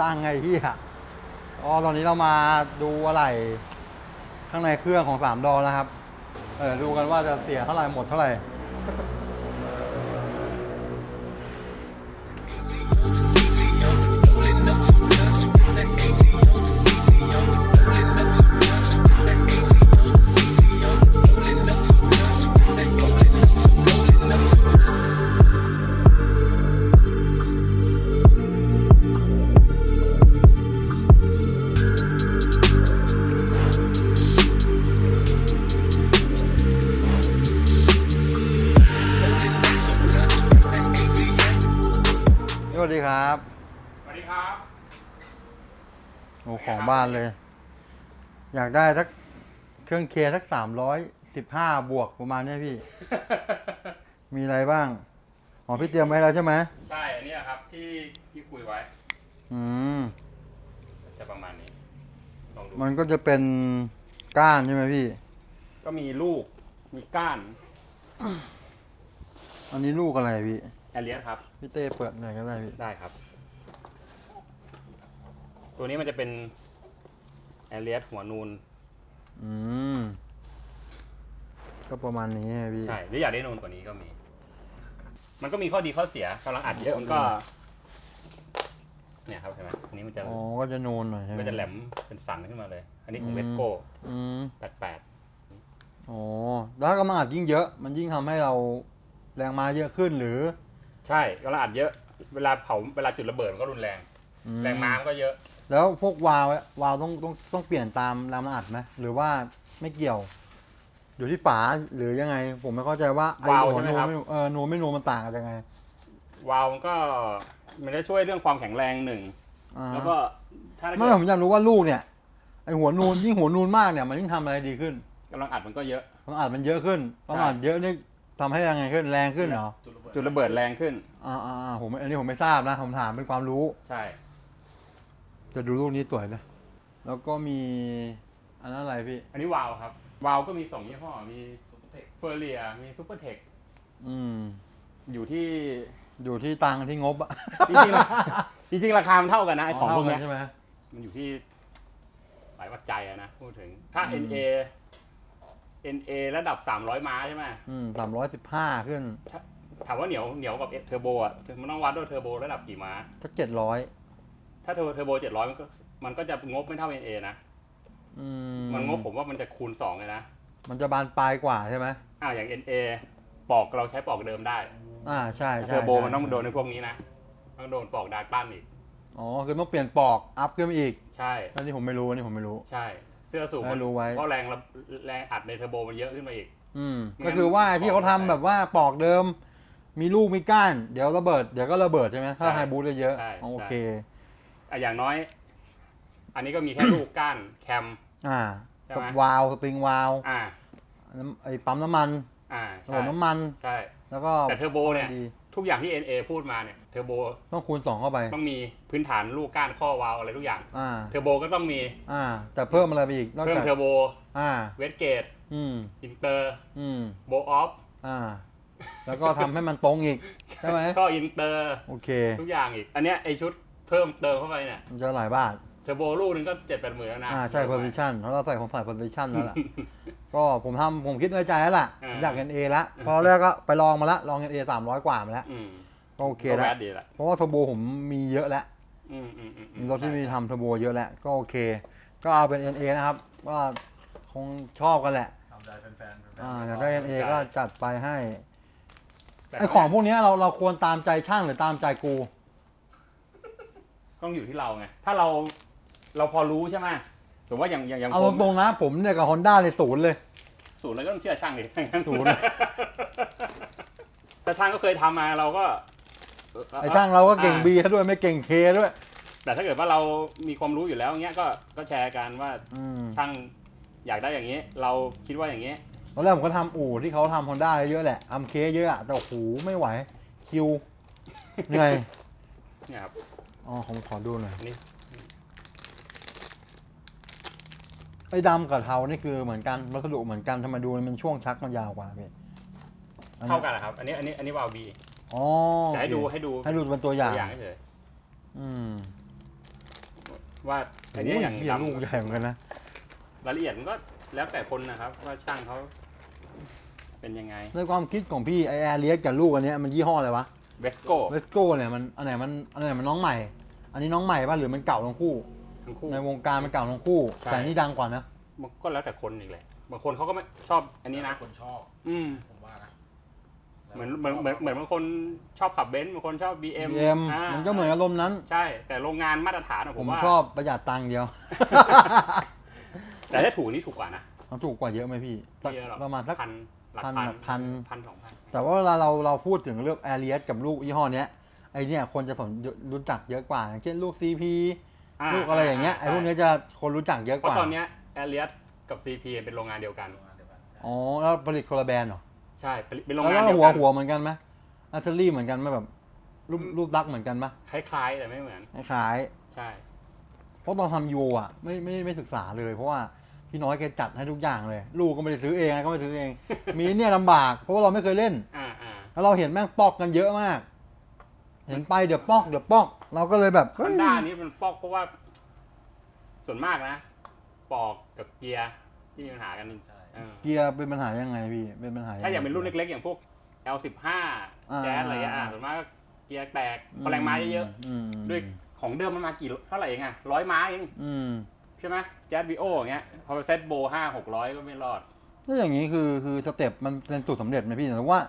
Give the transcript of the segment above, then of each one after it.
ตังค์ไงพี่อะอ๋อตอนนี้เรามาดูอะไร ข้างในเครื่องของสามดอนะครับ เออดูกันว่าจะเสียเท่าไหร่หมดเท่าไหร่ บ้านเลย อยากได้สักเครื่องเคลียร์สักสามร้อยสิบห้าบวกประมาณเนี้ยพี่ มีอะไรบ้างอ๋อพี่เตรียมไว้แล้วใช่ไหมใช่อันเนี้ยครับที่ที่คุยไว้ อืม จะประมาณนี้ลองดูมันก็จะเป็นก้านใช่ไหมพี่ ก็มีลูกมีก้านอันนี้ลูกอะไรพี่ แอเลียสครับ พี่เต้เปิดหน่อยก็ได้พี่ ได้ครับ ตัวนี้มันจะเป็นแอ เลียสหัวนูน อืม ก็ประมาณนี้ไงพี่ ใช่ หรืออยากได้นูนกว่านี้ก็มี มันก็มีข้อดีข้อเสียกำลังอัดเยอะมันก็ เนี่ยครับเห็นไหมอันนี้มันจะ อ๋อ ก็จะนูนหน่อยใช่ไหมมันจะแหลมเป็นสันขึ้นมาเลย อันนี้ของอืมเวสโก้อืมแปดแปดอ๋อแล้วถ้ากำลังอัดยิ่งเยอะ มันยิ่งทำให้เราแรงมาเยอะขึ้นหรือ ใช่กำลังอัดเยอะ เวลาเผา เวลาจุดระเบิดมันก็รุนแรงอืแรงม้ามันก็เยอะ แล้วพวกวาล์วอะวาล์วต้องต้องต้องเปลี่ยนตามแรงมันอัดไหมหรือว่าไม่เกี่ยว อยู่ที่ฝาหรือยังไง ผมไม่เข้าใจว่าไอ้วาล์วหัวใช่ไหมนูนครับไม่นูนเออนูนไม่นูนมันต่างกันยังไงวาล์วมันก็มันจะช่วยเรื่องความแข็งแรงหนึ่งอ่าแล้วก็ถ้าไม่เกิดผมอยากรู้ว่าลูกเนี่ยไอหัวนูนยิ่งหัวนูนมากเนี่ยมันยิ่งทำอะไรดีขึ้นกำลังอัดมันก็เยอะความอัดมันเยอะขึ้นความอัดเยอะนี่ทำให้ยังไงขึ้นแรงขึ้นเหรอจุดระเบิดแรงขึ้น อ่าอ่าอ่าผมอันนี้ผมไม่ทราบนะผมถามเป็นความรู้ ใช่ จะดูลูกนี้สวยนะ แล้วก็มีอันนั้นอะไรพี่ อันนี้วาล์วครับ วาล์วก็มีสองยี่ห้อ มีเฟอร์เรีย มีซูเปอร์เทค อืม อยู่ที่ อยู่ที่ตังค์ที่งบอะจริงๆราจริงๆราคามันเท่ากันนะไอของพวกเท่าเนี้ยใช่ไหม มันอยู่ที่หลายปัจจัยอะนะพูดถึง ถ้า อืม NA NA ระดับ 300 ม้าใช่ไหมอืมสามร้อยสิบห้าขึ้นถามว่าเหนียวเหนียวกับเทอร์โบอะมันต้องวัดด้วยเทอร์โบระดับกี่ม้า สักเจ็ดร้อย ถ้าเทอร์เทอร์โบ700มันก็มันก็จะงบไม่เท่า NA นะอืมมันงบผมว่ามันจะคูณ2เลยนะ มันจะบานปลายกว่าใช่ไหมอ้าวอย่าง NA ปอกเราใช้ปอกเดิมได้อ่าใช่เทใช่อร์โบใช่มันต้องโดนในพวกนี้นะต้องโดนปอกดาร์กปั้นอีก อ๋อคือต้องเปลี่ยนปอกอัพขึ้นมาอีกใช่ อันนี้ผมไม่รู้อันนี้ผมไม่รู้ ใช่ เสื้อสูบให้รู้ไว้ เพราะแรงระแรงอัดในเทอร์โบมันเยอะขึ้นมาอีก อืมไม่งั้ก็นคือว่าที่เขาทำปอกไม่ได้แบบว่าปอกเดิม มีลูกมีก้าน เดี๋ยวระเบิดเดี๋ยวก็ระเบิดใช่ไหมถ้าใช่ไฮบูทเยอะใช่ๆอ๋อโอใช่ เค อะอย่างน้อย อันนี้ก็มีแค่ลูกก้านแคม อ่าใช่กับไหมวาล์วสปริงวาล์วอ่า น้ำไอ้ปั๊มน้ำมันอ่าระใช่บบน้ำมันใช่ แล้วก็แต่เทอร์โบเนี่ย ดีทุกอย่างที่ NA พูดมาเนี่ยเทอร์โบต้องคูณสองเข้าไป ต้องมีพื้นฐานลูกก้านข้อวาล์วอะไรทุกอย่าง อ่า เทอร์โบก็ต้องมีอ่า แต่เพิ่มอะไรไปอีกนอกเพิ่มจากเทอร์โบอ่า เวสเกตอืม อินเตอร์อืม โบออฟอ่า แล้วก็ทำให้มันตรงอีก ใช่ไหม ก็อินเตอร์ โอเค ทุกอย่างอีก อันเนี้ยไอชุด เพิ่มเติมเข้าไปเนี่ยมันจะหลายบาทเทอร์โบลูกนึงก็เจ็ดแปดหมื่นแล้วนะอ่าใช่ position เพราะเราใส่ผมใส่ position แล้วล่ะ ก็ผมทำผมคิดในใจแล้วล่ะอ่าผมอยากเงิน A ละพอแรกก็ไปลองมาละลองเงิน A สามร้อยกว่ามาแล้วอืมก็โอเคก็แล้ว แวดดีละเพราะว่าเทอร์โบผมมีเยอะแล้ว อืมอืมอืมอืมีรถที่มีทำเทอร์โบเยอะแล้ว ก็โอเค ก็เอาเป็น NA นะครับ ก็คงชอบกันแหละ ทำได้แฟนๆแฟนอ่าอยากได้ NA ก็จัดไปให้ แต่ไอของพวกเนี้ยเราเราควรตามใจช่างหรือตามใจกู ต้องอยู่ที่เราไงถ้าเราเราพอรู้ใช่ไหมสมมติว่าอย่างอย่างอย่างเอาผมตรงๆนะผมเนี่ยกับฮอนด้าเลยศูนย์เลยศูนย์แล้วก็ต้องเชื่อช่างดิศูนย์ แต่ช่างก็เคยทำมาเราก็ ไอช่างเราก็เก่งอ่บีด้วยไม่เก่งเคด้วย แต่ถ้าเกิดว่าเรามีความรู้อยู่แล้วเงี้ยก็ก็แชร์กันว่าอืมช่างอยากได้อย่างนี้ เราคิดว่าอย่างนี้ ตอนแรกผมก็ทำอู่ที่เขาทำฮอนด้าเยอะแหละทำเคเยอะอะแต่โอ้โหไม่ไหวคิวเหนื่อยเนี่ยครับ อ๋อผมขอดูหน่อย นี่ไอ้ดำกับเทานี่คือเหมือนกันวัสดุเหมือนกันทำไมดูมันช่วงชักมันยาวกว่าพี่อันนี้เท่ากันเหรอครับ อันนี้อันนี้อันนี้วาลบีอ๋อแต่ให้โอเคดูให้ดูให้ดูเป็นตัวอย่าง ตัวอย่างเฉยอืมว่าอันเนี้ยโอ้ยอย่างเหี้ยดำลูกใหญ่เหมือนกันนะ รายละเอียดมันก็แล้วแต่คนนะครับ ว่าช่างเขาเป็นยังไง ในความคิดของพี่ไอแอร์เลียสกับลูกอันเนี้ยมันยี่ห้ออะไรวะ เวสโก้เวสโก้เนี่ยมันอันไหนมันอันไหนมันน้องใหม่ อันนี้น้องใหม่ป่ะหรือมันเก่าทั้งคู่ ทั้งคู่ ในวงการมันเก่าทั้งคู่ ใช่ แต่อันนี่ดังกว่านะ มันก็แล้วแต่คนอีกแหละ บางคนเขาก็ไม่ชอบอันนี้นะ คนชอบ อืมผมว่านะเหมือนเหมือนเหมือนเหมือนบางคนชอบขับเบนซ์บางคนชอบ BM เอ็มอ่ามันก็เหมือนอารมณ์นั้น ใช่ แต่โรงงานมาตรฐานอะผผมมว่า ชอบประหยัดตังค์เดียว แต่ถ้าถูกนี่ถูกกว่านะ มันถูกกว่าเยอะไหมพี่สักไม่เยอะหรอก ประมาณสักพัน หลักพันพันหลักพัน พันสองพันแต่ว่าเวลาเราเราพูดถึงเรื่องแอร์เลียสกับลูกยี่ห้อเนี้ยไอเนี่ยคนจะสนรู้จักเยอะกว่าอย่างเช่นลูก CP ลูกอะไรอย่างเงี้ยไอพวกเนี้ยจะคนรู้จักเยอะเพกราะว่าตอนเนี้ยแอเรียสกับ CP เป็นโรงงานเดียวกันโรงงานเดียวกัน อ๋อแล้วผลิตคนละแบรนด์เหรอใช่เป็นเป็นโรงแล้วงานแล้วเดียวหัวกัน หัวเหมือนกันไหมอัลเทอรี่เหมือนกันไหมแบบรูปรูปลักษณ์เหมือนกันปะคล้ายๆแต่ไม่เหมือน คล้ายใช่ ๆเพราะตอนทำยูอะไม่ไม่ไม่ศึกษาเลย เพราะว่า พี่น้อยแกจัดให้ทุกอย่างเลย ลูกก็ไม่ได้ซื้อเองอะไรก็ไม่ได้ซื้อเอง มีเนี่ยลำบาก เพราะว่าเราไม่เคยเล่น อ่าอ่าแล้วเราเห็นแม่งปอกกันเยอะมาก เห็นไปเดี๋ยวปอกเดี๋ยวปอก เราก็เลยแบบฮอนด้านี้มันปอกเพราะว่า ส่วนมากนะ ปอกกับเกียร์ที่มีปัญหากันใช่ เออเกียร์เป็นปัญหายังไงพี่เป็นปัญหาไถ้าอย่างเป็นรุ่นเล็กๆ อย่างพวก L15 อ่า แจ๊สอะไรเงี้ยอะส่วนมากก็เกียร์แตกพอแรงม้าเยอะมๆด้วยของเดิมมันมากี่เท่าไหร่เองอะร้อยม้าเอง อืม ใช่ไหมแจ๊สบีโออย่างเงี้ยพอไปเซตโบห้าหกร้อยก็ไม่รอดแล้วอย่างนี้คือคือสเต็ปมันเป็นสูตรสำเร็จไหมพี่แต่ว่า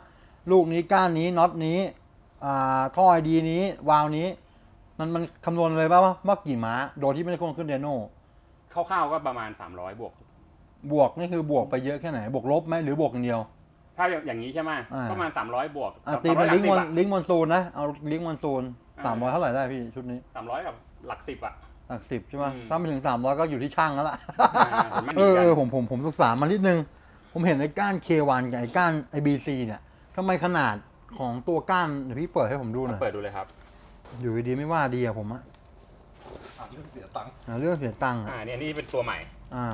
ลูกนี้ก้านนี้น็อตนี้อ่าท่อไอดีนี้ วาล์วนี้ มันมันคำนวณเลยป่ะว่าว่ากี่ม้า โดยที่ไม่ได้ควงขึ้นเดโน่คร่าวๆก็ประมาณ300บวก บวกนี่คือบวกไปเยอะแค่ไหน บวกลบไหมหรือบวกอย่างเดียว ถ้าอย่างนี้ใช่ไหมอ่า ก็ประมาณ300บวกอะตีเป็นลิงก์มอนอะลิงก์มอนซูนนะเอาลิงก์มอนซูนอ่าสามร้อยเท่าไหร่ได้พี่ชุดนี้ สามร้อยกับหลักสิบอะ หลักสิบใช่ไหมอืม ถ้าไม่ถึงสามร้อยก็อยู่ที่ช่างแล้วล่ะอ่าผมไม่เอดีอกันเออผมผมผมศึกษามานิดนึง ผมเห็นไอ้ก้าน K1 กับไอ้ก้าน IBC เนี่ยทำไมขนาดของตัวก้านเดี๋ยวพี่เปิดให้ผมดูหน่อย เปิดดูเลยครับอยู่ดีๆไม่ว่าดีอะผมอะอะเรื่องเสียตังค์หาเรื่องเสียตังค์อะอ่าเนี่ยนี่เป็นตัวใหม่ อ่า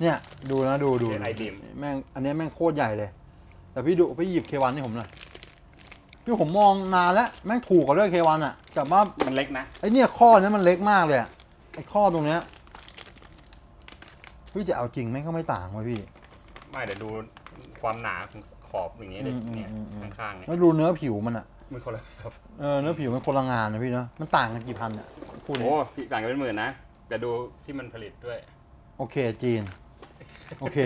เนี่ยดูนะดูดูเป็น iBeam แม่งอันเนี้ยแม่งโคตรใหญ่เลย แต่พี่ดูพี่หยิบ K1 ให้ผมหน่อย คือผมมองนานแล้วแม่งถูกกว่าเรื่อง K1 อะแต่ว่ามันเล็กนะไอ้เนี่ยข้อเนี้ยมันเล็กมากเลยอะไอ้ข้อตรงเนี้ยพี่จะเอาจริงแม่งก็ไม่ต่างเว้ยพี่ไม่เดี๋ยวดูความหนาของขอบอย่างเงี้ยเดี๋ยวอืมเนี่ยอืมอืมข้างๆเนี่ยแล้วดูเนื้อผิวมันอะมันคนละครับเออเนื้อผิวมันคนละงานนะพี่เนาะมันต่างกันกี่พันเนี่ยพูดโอ้พี่ต่างกันเป็นหมื่นนะแต่ดูที่มันผลิตด้วย โอเคจีน โอเค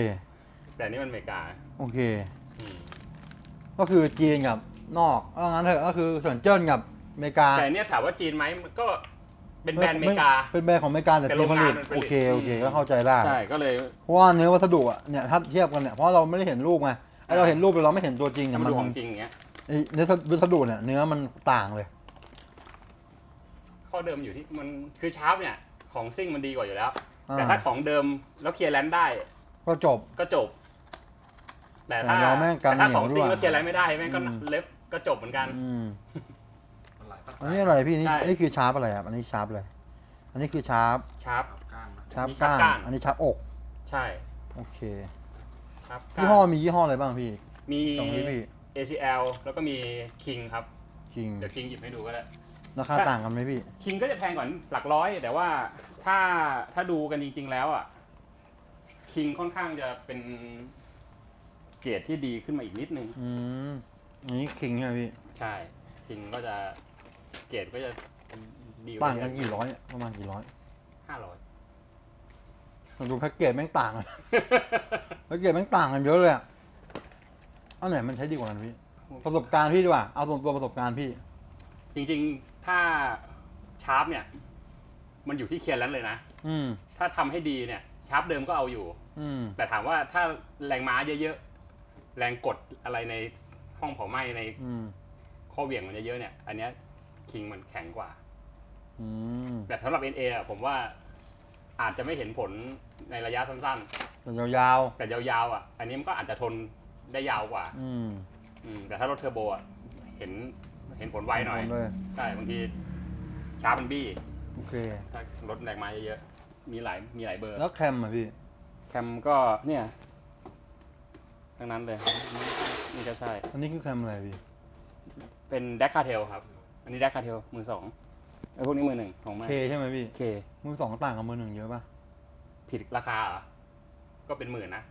แต่อันนี่มันอเมริกา โอเคอืมก็คือจีนกับ นอกเอางั้นเถอะก็คือส่วนเจิ้นกับอเมริกาแต่อันเนี่ยถามว่าจีนไหมมันก็เป็นแบรนด์อเมริกา เป็นแบรนด์ของอเมริกาแต่แต่จีนผลิตโรงงานมันผลิต โอเคโอเคอืมก็เข้าใจได้ ใช่ก็เลย เพราะว่าเนื้อวัสดุอะเนี่ยถ้าเทียบกันเนี่ยเพราะเราไม่ได้เห็นรูปไงไอ้เราเห็นรูปแต่เราไม่เห็นตัวจริงถ้าเนี่ยมันมันดูของจริงอย่างเงี้ย ไอ้เนื้อวัสดุเนี่ยเนื้อมันต่างเลย ข้อเดิมอยู่ที่มันคือชาร์ปเนี่ยของซิ่งมันดีกว่าอยู่แล้ว อ่า แต่ถ้าของเดิมแล้วเคลียร์แลนด์ได้ก็จบ ก็จบ แต่ถ้าแต่เราแม่งกันแต่ถ้าเหนียวของซิ่งด้วยแล้วเคลียร์แลนด์ไม่ได้แม่งก็อืม เล็บ ก็จบเหมือนกัน อืมมันหลายปัจจัอันยนี้อะไรพี่นี่ใช่ นี่คือชาร์ปอะไรครับอันนี้ชาร์ปอะไรอันนี้คือชาร์ปชาร์ป ครับก้านนะชาร์ปมีก้าชาร์ปก้านนอันนี้ชาร์ปอกใช่โอเคชาร์ปยี่ห้อมียี่ห้ออะไรบ้างพี่ มี สองนี้พี่ ACL แล้วก็มี King ครับ คิงเดี๋ยว King หยิบให้ดูก็ได้ ราคาต่างกันไหมพี่ King ก็จะแพงกว่าหลักร้อย แต่ว่าถ้าถ้าดูกันจริง ๆ แล้วอะ King ค่อนข้างจะเป็นเกรดที่ดีขึ้นมาอีกนิดนึง อืม อันนี้คิงใช่ไหมพี่ ใช่ King ก็จะเกรดก็จะดีต่างกันกี่ร้อยเนี่ยประมาณกี่ร้อยห้าร้อยดูแพ็กเกจแม่งต่างกันแพ็กเกจแม่งต่างกันเยอะเลยอะอันไหนมันใช้ดีกว่ากันพี่ ประสบการณ์พี่ดีกว่า เอาตัวตัวประสบการณ์พี่ จริงๆ ถ้าชาร์ปเนี่ย มันอยู่ที่เคียร์แลนด์เลยนะ อืม ถ้าทำให้ดีเนี่ย ชาร์ปเดิมก็เอาอยู่ อืม แต่ถามว่าถ้าแรงม้าเยอะๆ แรงกดอะไรใน ห้องเผาไหม้ในอืมข้อเหวี่ยงมันเยอะๆเนี่ย อันเนี้ยคิงมันแข็งกว่า อืมแต่สำหรับ NA อะผมว่าอาจจะไม่เห็นผลในระยะสั้น แต่ยาวๆ แต่ยาวๆอะ อันนี้มันก็อาจจะทนได้ยาวกว่า ๆ อืมอืม แต่ถ้ารถเทอร์โบอะเห็นเห็นผลไวหน่อยผมเลย ใช่บางทีชาร์ปมันบี้ โอเค ถ้ารถแรงม้าเยอะๆ มีหลายมีหลายเบอร์ แล้วแคมอะพี่ แคมก็เนี่ย ทั้งนั้นเลย นี่ก็ใช่ อันนี้คือแคมอะไรพี่เป็นแดกคาเทลครับ อันนี้แดกคาเทลมือสองไอ้พวกนี้มือหนึ่งของแม่เคใช่ไหมพี่เค มือสองต่างกับมือหนึ่งเยอะป่ะผิดราคาเหรอ ก็เป็นหมื่นนะ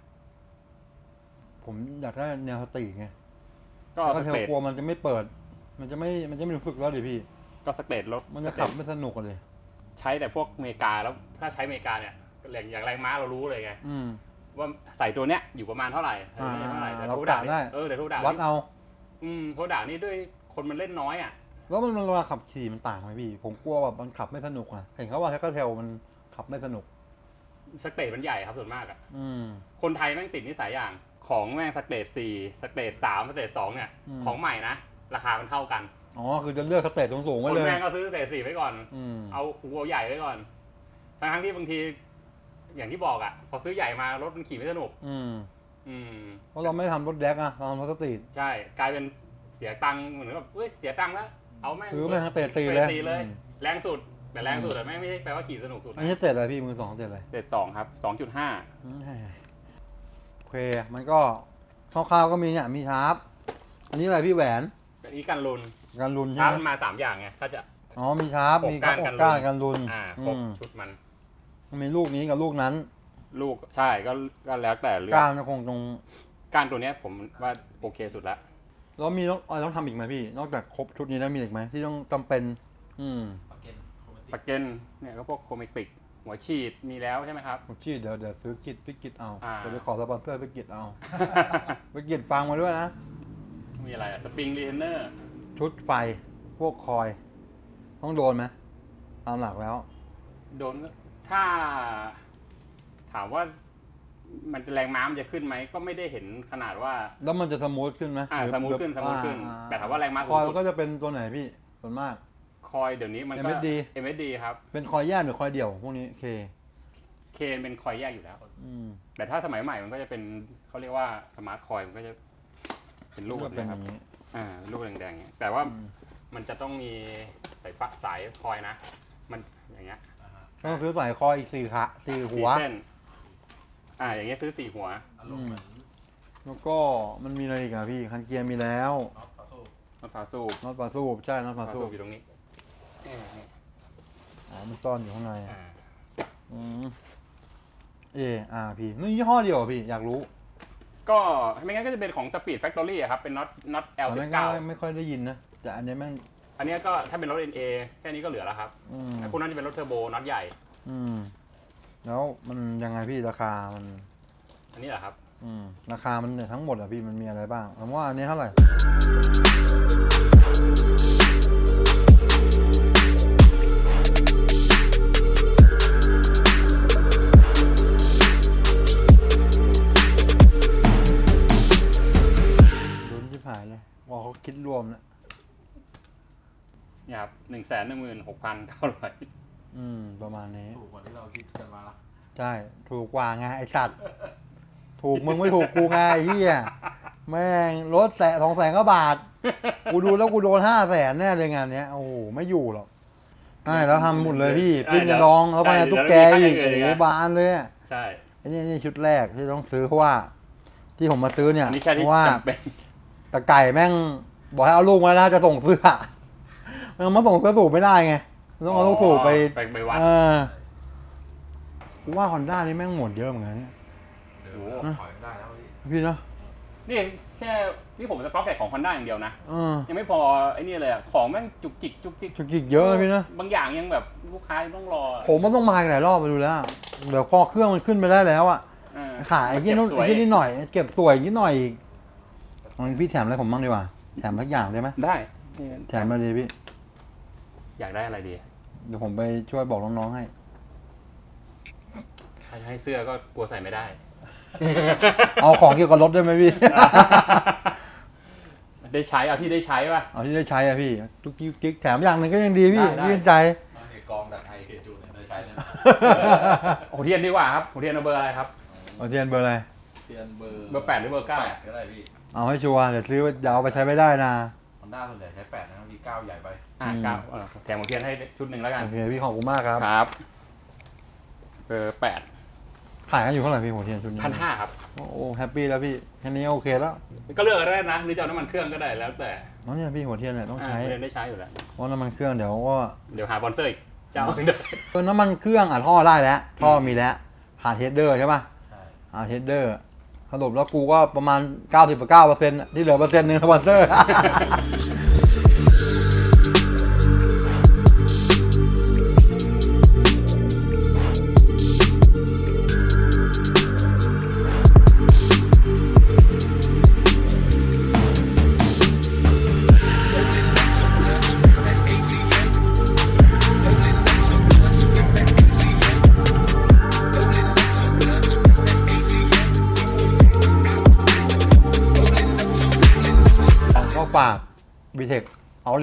ผมอยากได้แนวสตรีทไงก็แล้วสก็เทลเตทกลัวมันจะไม่เปิด มันจะไม่มันจะไม่รู้สึกแล้วดิพี่ ก็สเตทรถมันจะสเตขับทไม่สนุกอะเลย ใช้แต่พวกอเมริกาแล้วถ้าใช้อเมริกาเนี่ยแรงอย่างแรงม้าเรารู้เลยไง อืม ว่าใส่ตัวเนี้ยอยู่ประมาณเท่าไหร่อ่าเท่าไหร่แต่เราโทด่ากะได้นี่เออแต่โทด่าวัดนี่เอา อืมโทด่านี่ด้วยคนมันเล่นน้อยอะแล้วมันเวลาขับขี่มันต่างไหมพี่ ผมกลัวแบบมันขับไม่สนุกอะเห็นเขาว่าแท็กเทลมันขับไม่สนุก สเตทมันใหญ่ครับส่วนมากอะอืมคนไทยแม่งติดนิสัยอย่าง ของแม่งสเตทสี่สเตทสามสเตทสองเนี่ยอืมของใหม่นะ ราคามันเท่ากัน อ๋อ คือจะเลือกสเตจสูงๆคไว้นเลยแม่งก็ซื้อสเตทสี่ไว้ก่อนอืมเอาหัวใหญ่ไว้ก่อน ทั้งๆที่บางที อย่างที่บอกอะ พอซื้อใหญ่มารถมันขี่ไม่สนุก อืม อืม เพราะเราไม่ทำรถแดกอะเราทำรถสตรีท ใช่ กลายเป็นเสียตังค์เหมือนแบบเอ้ยเสียตังค์แล้วเอาแม่งซื้อแม่งสเตจตีสเลยตทเลยอืมแรงสุดแต่แรงสุดแต่แม่งไม่ได้แปลว่าขี่สนุกสุดอันนี้สเตจอะไรพี่มือสองสเตจอะไรเตทสองครับสองจุดห้าอืมโอเค มันก็คร่าวๆก็มีเนี่ยมีชาร์ปอันนี้อะไรพี่แหวนอันนี้กันรุนกันรุนชาใช่ร์จไหมมันมาสามอย่างไงถ้าจะอ๋อมีชาร์ปหกมีกระก้านปกันกก้านรุนกันรุนอ่าครบอืมชุดมัน มันมีลูกนี้กับลูกนั้น ลูกใช่ก็ก็แล้วแต่เลือกก้านมันคงตรงการตัวเนี้ยผมว่าโอเคสุดละแล้วมีต้องอะไรต้องทำอีกไหมพี่ นอกจากครบชุดนี้แล้วมีอีกไหมที่ต้องจำเป็น อืมปากเกนโคเมติปักเกนเนี่ยก็พวกโคเมติก หัวฉีดมีแล้วใช่ไหมครับ ผมชี้เดี๋ยวเดี๋ยวซื้อกิจพิกิจเอาอ่า เดี๋ยวไปขอสปอนเซอร์พิกิจเอาพิกิจฟังมาด้วยนะ มีอะไรสปริงรีเทนเนอร์ชุดไฟพวกคอย ต้องโดนไหมตามหลักแล้ว โดนก็ ถ้าถามว่ามันจะแรงม้ามันจะขึ้นไหมก็ไม่ได้เห็นขนาดว่า แล้วมันจะสมูทขึ้นไหมอ่าหรือสมูทขึ้นสมูทขึ้น อ่แต่ถามว่าแรงม้าคอยสูงสุมันดก็จะเป็นตัวไหนพี่ส่วนมาก คอยเดี๋ยวนี้มันก็ MSD MSD ครับ เป็นคอยแยกหรือคอยเดี่ยวพวกนี้เค เคนเป็นคอยแยกอยู่แล้ว อืมแต่ถ้าสมัยใหม่มันก็จะเป็นเขาเรียกว่าสมาร์ทคอยมันก็จะเป็นลูกก็แบบเป็นนี้อครับย่างนี้ อ่าลูกแดงๆเนี่ยแต่ว่าอืม มันจะต้องมีสายฟ้าสายคอยนะ มันอย่างเงี้ยอ่าฮะ ต้องซื้อสายคอยอีกสี่ขาสี่หัสี่วเส้นอ่า อย่างเงี้ยซื้อสี่หัว อารมณ์เหมือนแล้วก็มันมีอะไรอีกอะพี่ คันเกียร์มีแล้วน็อตปลาโซ่น็อตฝาสูบน็อตปลาสูบใช่น็อตปลาฝาสูสูบบอยู่ตรงนี้เออเนี่ยอ๋อมันซ่อนอยู่ข้างในอะอ่าอืมเออาร์พีนี่ยี่ห้อเดียวเหรอพี่อยากรู้ก็ไม่งั้นก็จะเป็นของ Speed Factory อะครับ เป็นน็อตน็อตอันนั้นก็ L19 ไม่ค่อยได้ยินนะแต่อันนี้แม่ง อันเนี้ยก็ถ้าเป็นรถ NA แค่นี้ก็เหลือแล้วครับอืมแต่พวกนั้นจะเป็นรถเทอร์โบน็อตใหญ่ อืม แล้วมันยังไงพี่ราคามัน อันนี้แหละครับ อืม ราคามันเนี่ยทั้งหมดอะพี่มันมีอะไรบ้างผมว่าอันนี้เท่าไหร่ ลุ้นที่ผายเลยว่าเขาคิดรวมแล้ว เนี่ยครับหนึ่งแสนหนึ่งหมื่นหกพันเก้าร้อยอืม ประมาณนี้ ถูกกว่าที่เราคิดกันมาละใช่ ถูกกว่าไงไอสัตว์ ถูกมึงไม่ถูกกูไงไอ้เฮียแม่งรถแสนสองแสนก็บาท กูดูแล้วกูโดนห้าแสนแน่เลยงานเนี้ย โอ้โห ไม่อยู่หรอกใช่แล้วทำหมดเลยพี่ปิ้งกระดองแล้วภายในตุ๊กแกอีกโอ้โหบานเลยอะ ใช่ไอ้นี่นี่ชุดแรกที่ต้องซื้อเพราะว่า ที่ผมมาซื้อเนี่ยอันนี้แค่เพที่ราะว่าจำเป็น ตะไก่แม่ง บอกให้เอาลูกมาแล้วจะส่งเสื้อ มันมาส่งเสื้อสูบไม่ได้ไงต้องเอาลูกสูบไปไปไปวัด เออกูว่าฮอนด้านี่แม่งหมดเยอะเหมือนกันเนี่ยเดี๋ยวโอ้ถอยไม่ได้แล้วพี่พี่เนาะนี่แค่นี่ผมสต็อกแต่ของ Honda อย่างเดียวนะ เออยังไม่พอไอ้นี่เลยอะของแม่งจุกจิกจุกจิกจุกจิกเยอะนะพี่นะบางอย่างยังแบบลูกค้ายังต้องรอผมมันต้องมาอีกหลายรอบไปดูแล้วเดี๋ยวพอเครื่องมันขึ้นไปได้แล้วอะ เออขายไอ้ที่นู่นเก็บสวไอ้ยที่นี่หน่อย เก็บสวยนิดหน่อยอีกเอาพี่แถมอะไรผมบ้างดีกว่า แถมสักอย่างได้ไหมได้ แถมมาดีพี่ อยากได้อะไรดีเดี๋ยวผมไปช่วยบอกน้องๆให้ ถ้าให้เสื้อก็กลัวใส่ไม่ได้ เอาของเกี่ยวกับรถได้ไหมพี่ ได้ใช้เอาที่ได้ใช้ป่ะ เอาที่ได้ใช้อะพี่ทุกกิ๊กแถมอย่างหนึ่งก็ยังดีพี่ได้ได้พี่ใจมาเอกกองดักไทยเคจูเนี่ยได้ใช้แน่นอนหัวเทียนดีกว่าครับหัวเทียนเอาเบอร์อะไรครับ เอาเทียนเบอร์อะไรเทียนเบอร์เบอร์แปดหรือเบอร์เก้า แปดก็ได้พี่เอาให้ชัวร์เดี๋ยวซื้อไปยาวไปใช้ไม่ได้นะ ฮอนด้าส่วนใหญ่ใช้แปดนะครับมีเก้าใหญ่ไป อ่าอืมเก้าเออแถมหัวเทียนให้ชุดหนึ่งแล้วกันโอเคพี่ขอบคุณมากครับครับเบอร์แปดขายกันอยู่เท่าไหร่พี่หัวเทียนชุดนี้พันห้าครับโอ้โหแฮปปี้แล้วพี่แค่นี้โอเคแล้วก็เลือกได้นะหรือจะเอาน้ำมันเครื่องก็ได้แล้วแต่น้องเนี่ยพี่หัวเทียนเนี่ยต้องอ่าใช้เรียนได้ใช้อยู่แล้วเพราะน้ำมันเครื่องเดี๋ยวก็เดี๋ยวหาบอนเซอร์อีกเจ้าหนึ่งเด้อเออน้ำมันเครื่องอะท่อได้แล้วท่อมีแล้วขาดเทสเดอร์ใช่ป่ะใช่ขาดเทสเดอร์สรุปแล้วกูก็ประมาณ 99เปอร์เซ็นต์ที่เหลือเปอร์เซ็นต์หนึงสปอนเซอร์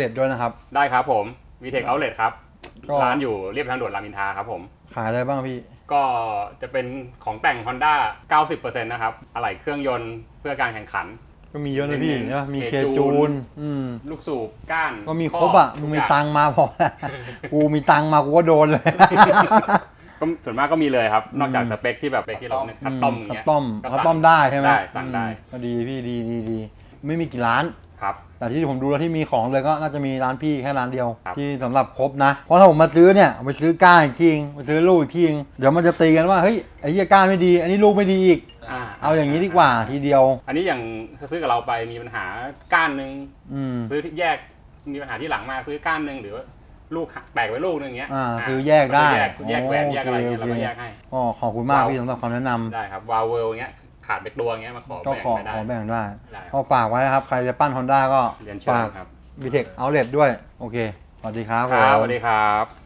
เอาเลดด้วยนะครับ ได้ครับผม VTech Outlet ครับ ก็ ร้านอยู่เรียบทางด่วนรามอินทราครับผม ขายอะไรบ้างพี่ ก็จะเป็นของแต่ง Honda 90%นะครับอะไหล่เครื่องยนต์เพื่อการแข่งขัน ก็มีเยอะนะพี่เน้นๆใช่ปะมีเคเคจูจูนนอืม ลูกสูบก้านก็มีข้ครบอะมึงมีทุกย่ตังค์มาพอแล้วกูมีตังค์มากูก็โดนเลย ก็ส่วนมากก็มีเลยครับ นอกจากสเปคที่แบบสเปคที่เราเนี่ยคัสตอมอย่างคัเงี้สยตอมก็คัสสั่งตอมได้ใช่ไหมได้สั่งได้ อืมก็ดีพี่ดีดีดีไม่มีกี่ร้านครับ แต่ที่ผมดูแล้วที่มีของเลยก็น่าจะมีร้านพี่แค่ร้านเดียวครับที่สำหรับครบนะ เพราะถ้าผมมาซื้อเนี่ยเอาไปซื้อก้านอีกทีนึงไปซื้อลูกอีกทีนึงเดี๋ยวมันจะตีกันว่าเฮ้ยไอ้เหี้ยก้านไม่ดี อันนี้ลูกไม่ดีอีกอ่าเอาอย่างนี้ดีกว่าทีเดียว อันนี้อย่างถ้าซื้อกับเราไปมีปัญหาก้านหนึ่งอืมซื้อที่แยกมีปัญหาที่หลังมาซื้อก้านหนึ่งหรือว่าลูกหักแตกไว้ลูกหนึงอย่างเงี้ยอ่าาซื้อแยกได้แยกแยกแหวนโอเคแยกอะไรเงี้ยโอเราเคก็แยกให้ก็ขอบคุณมากว้าวพี่สำหรับคำแนะนำได้ครับวาเวลเงี้ย ขาดไปตัวเงี้ยมาขอก็แบ่งขอไม่ได้ ขอแบ่งได้ได้ก็ฝากไว้นะครับ ใครจะปั้น Honda ก็เรียนเชิญฝากครับ บีเทคเอาเลด้วย โอเค สวัสดีครับครับผม สวัสดีครับ